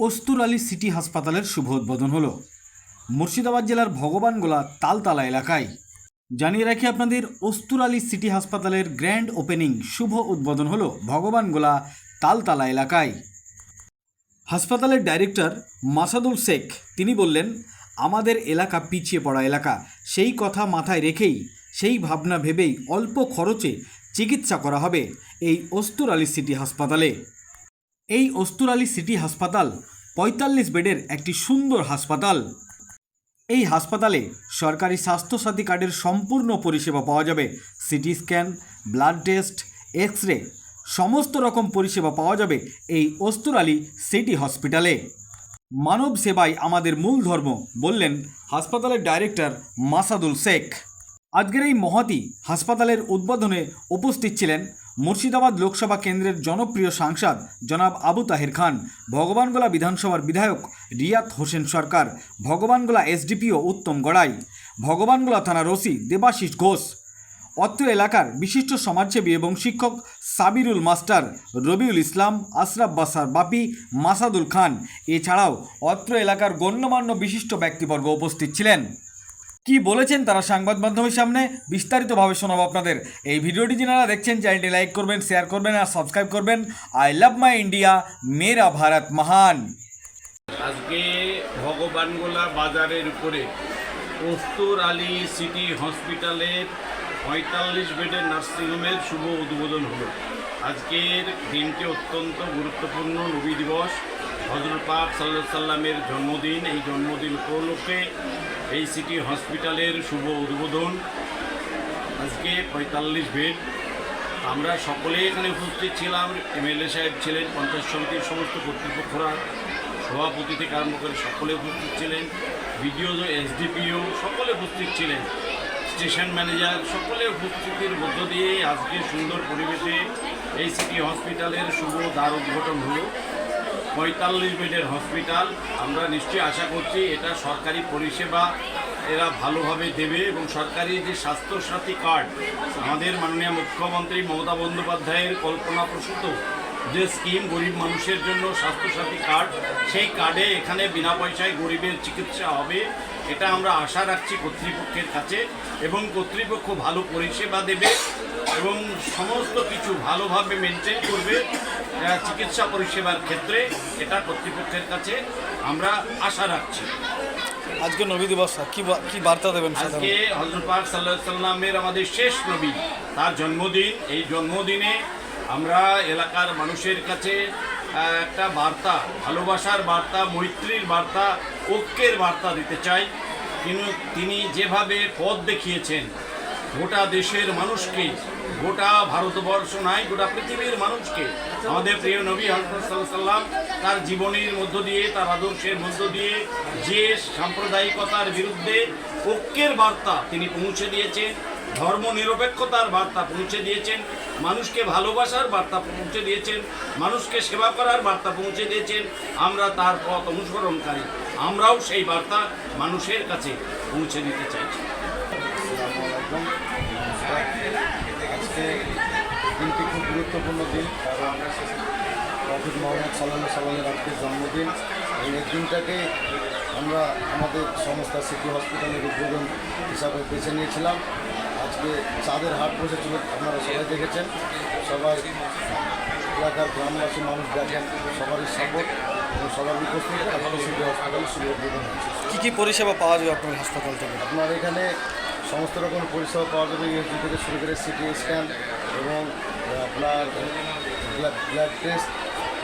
অস্তুর Ali city হাসপাতালের শুভ উদ্বোধন হলো। মুর্শিদাবাদ জেলার ভগবানগোলা তালতালা এলাকায়। জানিয়ে রাখি আপনাদের, অস্তুর আলী সিটি হাসপাতালের গ্র্যান্ড ওপেনিং শুভ উদ্বোধন হলো ভগবানগোলা তালতালা এলাকায়। হাসপাতালের ডাইরেক্টর মাসাদুল শেখ, তিনি বললেন, আমাদের এলাকা পিছিয়ে পড়া এলাকা। সেই কথা মাথায় রেখেই, সেই ভাবনা ভেবেই অল্প খরচে চিকিৎসা করা হবে এই অস্তুর আলী সিটি হাসপাতালে। এই অস্তুর আলী সিটি হাসপাতাল পঁয়তাল্লিশ বেডের একটি সুন্দর হাসপাতাল। এই হাসপাতালে সরকারি স্বাস্থ্যসাথী কার্ডের সম্পূর্ণ পরিষেবা পাওয়া যাবে। CT scan, blood test X ray সমস্ত রকম পরিষেবা পাওয়া যাবে এই অস্তুর আলী সিটি হসপিটালে। মানব সেবাই আমাদের মূল ধর্ম, বললেন হাসপাতালের ডাইরেক্টর মাসাদুল শেখ। আজকের এই মহতি হাসপাতালের উদ্বোধনে উপস্থিত ছিলেন মুর্শিদাবাদ লোকসভা কেন্দ্রের জনপ্রিয় সাংসদ জনাব আবু তাহের খান, ভগবানগোলা বিধানসভার বিধায়ক রিয়াত হোসেন সরকার, ভগবানগোলা এসডিপিও উত্তম গড়াই, ভগবানগোলা থানার ওসি দেবাশিস ঘোষ। অত্র এলাকার বিশিষ্ট সমাজসেবী এবং শিক্ষক সাবিরুল মাস্টার, রবিউল ইসলাম, আশরাফ বাসার বাপি, মাসাদুল খান। এছাড়াও অত্র এলাকার গণ্যমান্য বিশিষ্ট ব্যক্তিবর্গ উপস্থিত ছিলেন। কি বলেছেন তারা সংবাদ মাধ্যমের সামনে বিস্তারিতভাবে শোনাবো আপনাদের। এই ভিডিওটি যারা দেখছেন, চ্যানেলটি লাইক করবেন, শেয়ার করবেন আর সাবস্ক্রাইব করবেন। আই লাভ মাই ইন্ডিয়া, মেরা ভারত মহান। আজকে ভগবানগোলা বাজারের উপরে কস্তুর আলী সিটি হসপিটালের পঁয়তাল্লিশ বেডের নার্সিংহোমের শুভ উদ্বোধন হলো। আজকের দিনটি অত্যন্ত গুরুত্বপূর্ণ নবী দিবস। হজরত পাক সাল্লাহ সাল্লামের জন্মদিন, এই জন্মদিন উপলক্ষে এই সিটি হসপিটালের শুভ উদ্বোধন। আজকে পঁয়তাল্লিশ বেড। আমরা সকলেই এখানে উপস্থিত ছিলাম। এমএলএ সাহেব ছিলেন, পঞ্চায়েত সমিতির সমস্ত কর্তৃপক্ষরা, সভাপতি থেকে আরম্ভ করে সকলে উপস্থিত ছিলেন। বিডিও, এসডিপিও সকলে উপস্থিত ছিলেন। স্টেশন ম্যানেজার সকলে উপস্থিতির মধ্য দিয়ে আজকে সুন্দর পরিবেশে এই সিটি হসপিটালের শুভ দ্বার উদ্ঘাটন হলো। পঁয়তাল্লিশ বেডের হসপিটাল। আমরা নিশ্চয়ই আশা করছি এটা সরকারি পরিষেবা, এরা ভালোভাবে দেবে এবং সরকারি যে স্বাস্থ্যসাথী কার্ড, আমাদের মাননীয় মুখ্যমন্ত্রী মমতা বন্দ্যোপাধ্যায়ের কল্পনাপ্রসূত যে স্কিম গরিব মানুষের জন্য স্বাস্থ্যসাথী কার্ড, সেই কার্ডে এখানে বিনা পয়সায় গরিবের চিকিৎসা হবে। এটা আমরা আশা রাখছি কর্তৃপক্ষের কাছে এবং কর্তৃপক্ষ ভালো পরিষেবা দেবে এবং সমস্ত কিছু ভালোভাবে মেনটেন করবে। চিকিৎসা পরিষেবার ক্ষেত্রে এটা কর্তৃপক্ষের কাছে আমরা আশা রাখছি। আজকে নবী দিবস কি কি বার্তা দেবেন আজকে হজরত পাক সাল্লাহ সাল্লামের আমাদের শেষ নবী তার জন্মদিন। এই জন্মদিনে আমরা এলাকার মানুষের কাছে একটা বার্তা ভালোবাসার বার্তা মৈত্রীর বার্তা ঐক্যের বার্তা দিতে চাই। তিনি তিনি যেভাবে পথ দেখিয়েছেন গোটা দেশের মানুষকে, গোটা ভারতবর্ষ নাই, গোটা পৃথিবীর মানুষকে, আমাদের প্রিয় নবী সাল্লাম তার জীবনের মধ্য দিয়ে, তার আদর্শের মধ্য দিয়ে যে সাম্প্রদায়িকতার বিরুদ্ধে ঐক্যের বার্তা তিনি পৌঁছে দিয়েছেন ধর্ম নিরপেক্ষতার বার্তা পৌঁছে দিয়েছেন, মানুষকে ভালোবাসার বার্তা পৌঁছে দিয়েছেন, মানুষকে সেবা করার বার্তা পৌঁছে দিয়েছেন, আমরা তার পথ অনুসরণকারী, আমরাও সেই বার্তা মানুষের কাছে পৌঁছে দিতে চাইছি। আজকে দিনটি খুব গুরুত্বপূর্ণ দিন প্রফিট মোহাম্মদ সাল্লাহ সাল্লামের আজকের জন্মদিন। এই দিনটাকে আমরা আমাদের সংস্থা সিটি হসপিটালের উদ্বোধন হিসাবে বেছে নিয়েছিলাম। আজকে চাঁদের হাট বসেছিল, আপনারা সবাই দেখেছেন। সবাই এলাকার গ্রামবাসী মানুষ দেখেন, সবারই সাপোর্ট শুভ উদ্বোধন হয়েছে কি কি পরিষেবা পাওয়া যাবে আপনার হাসপাতাল থেকে? আপনার এখানে সমস্ত রকম পরিষেবা পাওয়া যাবে ইউএসডি থেকে শুরু করে সিটি স্ক্যান এবং আপনার ব্লাড টেস্ট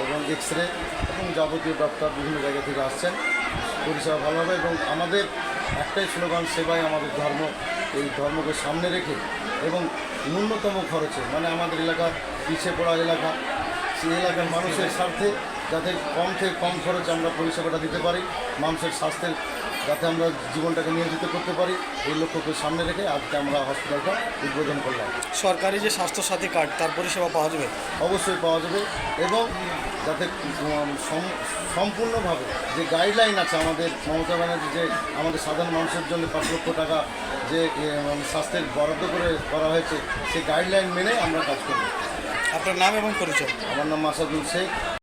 এবং এক্স রে এবং যাবতীয় ডক্টর বিভিন্ন জায়গা থেকে আসছেন। পরিষেবা ভালো হবে এবং আমাদের একটাই স্লোগান, সেবাই আমাদের ধর্ম। এই ধর্মকে সামনে রেখে এবং ন্যূনতম খরচে মানে আমাদের এলাকা পিছিয়ে পড়া এলাকা, সেই এলাকার মানুষের স্বার্থে যাতে কম থেকে কম খরচে আমরা পরিষেবাটা দিতে পারি মানুষের স্বাস্থ্যের যাতে আমরা জীবনটাকে নিয়োজিত করতে পারি এই লক্ষ্যকে সামনে রেখে আজকে আমরা হসপিটালটা উদ্বোধন করলাম। সরকারি যে স্বাস্থ্যসাথী কার্ড তার পরিষেবা পাওয়া যাবে? অবশ্যই পাওয়া যাবে এবং যাতে সম্পূর্ণভাবে যে গাইডলাইন আছে আমাদের মমতা ব্যানার্জি যে আমাদের সাধারণ মানুষের জন্য পাঁচ লক্ষ টাকা যে স্বাস্থ্যের বরাদ্দ করে করা হয়েছে সেই গাইডলাইন মেনে আমরা কাজ করব। আপনার নাম এবং পরিচয়? আমার নাম মাসাদুল শেখ।